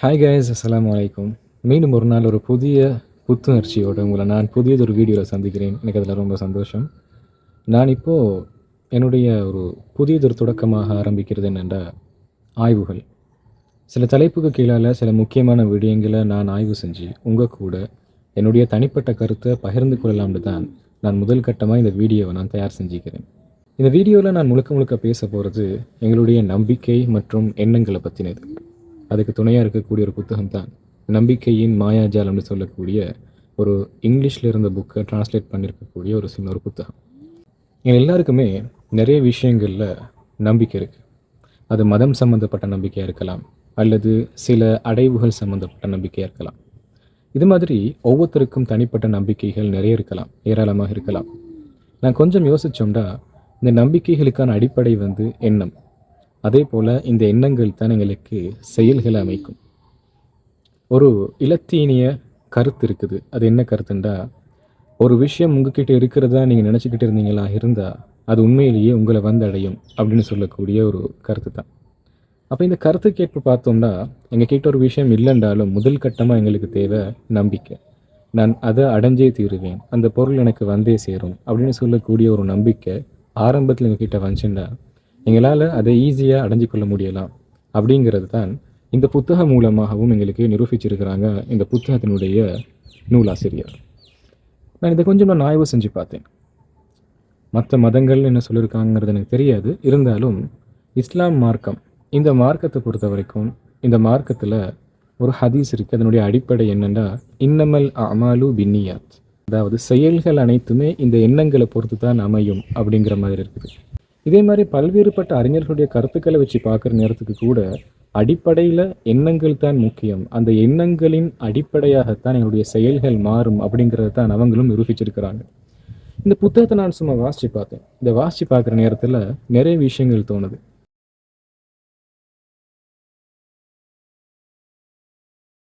Hi guys அஸ்லாம் வலைக்கும் மீண்டும் ஒரு நாள் ஒரு புதிய புத்துணர்ச்சியோடு உங்களை நான் புதியதொரு வீடியோவில் சந்திக்கிறேன். எனக்கு அதில் ரொம்ப சந்தோஷம். நான் இப்போது என்னுடைய ஒரு புதியதொரு தொடக்கமாக ஆரம்பிக்கிறது என்னென்ற ஆய்வுகள். சில தலைப்புக்கு கீழால் சில முக்கியமான விடயங்களை நான் ஆய்வு செஞ்சு உங்கள் கூட என்னுடைய தனிப்பட்ட கருத்தை பகிர்ந்து கொள்ளலாம்னு தான் நான் முதல் கட்டமாக இந்த வீடியோவை நான் தயார் செஞ்சுக்கிறேன். இந்த வீடியோவில் நான் முழுக்க முழுக்க பேச போகிறது எங்களுடைய நம்பிக்கை மற்றும் எண்ணங்களை பற்றினது அதுக்கு துணையாக இருக்கக்கூடிய ஒரு புத்தகம் தான் நம்பிக்கையின் மாயாஜாலம்னு சொல்லக்கூடிய ஒரு இங்கிலீஷில் இருந்த புக்கை டிரான்ஸ்லேட் பண்ணியிருக்கக்கூடிய ஒரு சின்ன ஒரு புத்தகம். எங்கள் எல்லாருக்குமே நிறைய விஷயங்களில் நம்பிக்கை இருக்குது அது மதம் சம்மந்தப்பட்ட நம்பிக்கையாக இருக்கலாம் அல்லது சில அடைவுகள் சம்மந்தப்பட்ட நம்பிக்கையாக இருக்கலாம். இது மாதிரி ஒவ்வொருத்தருக்கும் தனிப்பட்ட நம்பிக்கைகள் நிறைய இருக்கலாம் ஏராளமாக இருக்கலாம். நான் கொஞ்சம் யோசித்தோம்னா இந்த நம்பிக்கைகளுக்கான அடிப்படை வந்து எண்ணம். அதே போல் இந்த எண்ணங்கள் தான் எங்களுக்கு செயல்களை அமைக்கும். ஒரு இலத்தீனிய கருத்து இருக்குது. அது என்ன கருத்துண்டா? ஒரு விஷயம் உங்ககிட்ட இருக்கிறதா நீங்கள் நினச்சிக்கிட்டு இருந்தீங்களா? இருந்தால் அது உண்மையிலேயே உங்களை வந்து அடையும் அப்படின்னு சொல்லக்கூடிய ஒரு கருத்து தான். அப்போ இந்த கருத்துக்கேற்ப பார்த்தோம்னா எங்கள் கிட்ட ஒரு விஷயம் இல்லைன்றாலும் முதல் கட்டமாக எங்களுக்கு தேவை நம்பிக்கை. நான் அதை அடைஞ்சே தீருவேன். அந்த பொருள் எனக்கு வந்தே சேரும் அப்படின்னு சொல்லக்கூடிய ஒரு நம்பிக்கை ஆரம்பத்தில் எங்ககிட்ட வந்துச்சுன்னா எங்களால் அதை ஈஸியாக அடைஞ்சு கொள்ள முடியலாம் அப்படிங்கிறது தான் இந்த புத்தகம் மூலமாகவும் எங்களுக்கு நிரூபிச்சிருக்கிறாங்க இந்த புத்தகத்தினுடைய நூலாசிரியர். நான் இதை கொஞ்சம் நான் ஆய்வு செஞ்சு பார்த்தேன். மற்ற மதங்கள் என்ன சொல்லியிருக்காங்கிறது எனக்கு தெரியாது. இருந்தாலும் இஸ்லாம் மார்க்கம் இந்த மார்க்கத்தை பொறுத்த வரைக்கும் இந்த மார்க்கத்தில் ஒரு ஹதீஸ் இருக்குது அதனுடைய அடிப்படை என்னென்னா இன்னமல் அமாலு பின்னியாத். அதாவது செயல்கள் அனைத்துமே இந்த எண்ணங்களை பொறுத்து தான் அமையும் அப்படிங்கிற மாதிரி இருக்குது. இதே மாதிரி பல்வேறுபட்ட அறிஞர்களுடைய கருத்துக்களை வச்சு பார்க்குற நேரத்துக்கு கூட அடிப்படையில் எண்ணங்கள் தான் முக்கியம். அந்த எண்ணங்களின் அடிப்படையாகத்தான் என்னுடைய செயல்கள் மாறும் அப்படிங்கிறத தான் அவங்களும் நிரூபிச்சிருக்கிறாங்க. இந்த புத்தகத்தை நான் சும்மா வாசித்து பார்த்தேன். இந்த வாசித்து பார்க்குற நேரத்தில் நிறைய விஷயங்கள் தோணுது.